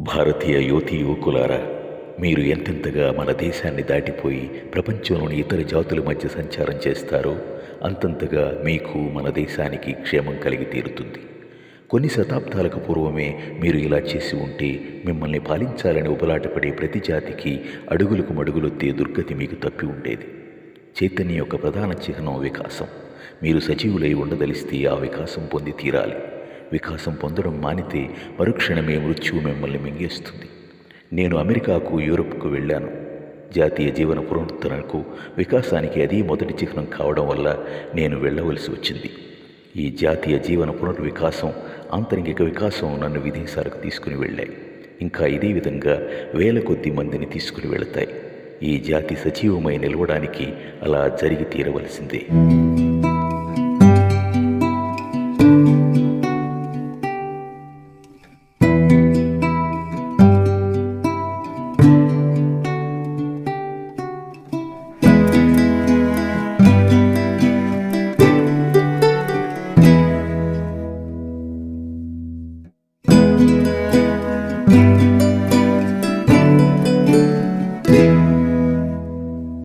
భారతీయ యువతి యువకులారా మీరు ఎంతెంతగా మన దేశాన్ని దాటిపోయి ప్రపంచంలోని ఇతర జాతుల మధ్య సంచారం చేస్తారో అంతంతగా మీకు మన దేశానికి క్షేమం కలిగి తీరుతుంది. కొన్ని శతాబ్దాలకు పూర్వమే మీరు ఇలా చేసి ఉంటే మిమ్మల్ని పాలించాలని ఉబలాటపడే ప్రతి జాతికి అడుగులకు మడుగులొత్తే దుర్గతి మీకు తప్పి ఉండేది. చైతన్య యొక్క ప్రధాన చిహ్నం వికాసం. మీరు సజీవులై ఉండదలిస్తే ఆ వికాసం పొంది తీరాలి. వికాసం పొందడం మానితే మరుక్షణమే మృత్యువు మిమ్మల్ని మింగేస్తుంది. నేను అమెరికాకు యూరప్కు వెళ్ళాను. జాతీయ జీవన పునరుద్ధరణకు వికాసానికి అది మొదటి చిహ్నం కావడం వల్ల నేను వెళ్ళవలసి వచ్చింది. ఈ జాతీయ జీవన పునర్వికాసం ఆంతరింగిక వికాసం నన్ను విదేశాలకు తీసుకుని వెళ్ళాయి. ఇంకా ఇదే విధంగా వేల కొద్ది మందిని తీసుకుని వెళతాయి. ఈ జాతి సజీవమై నిలవడానికి అలా జరిగి తీరవలసిందే.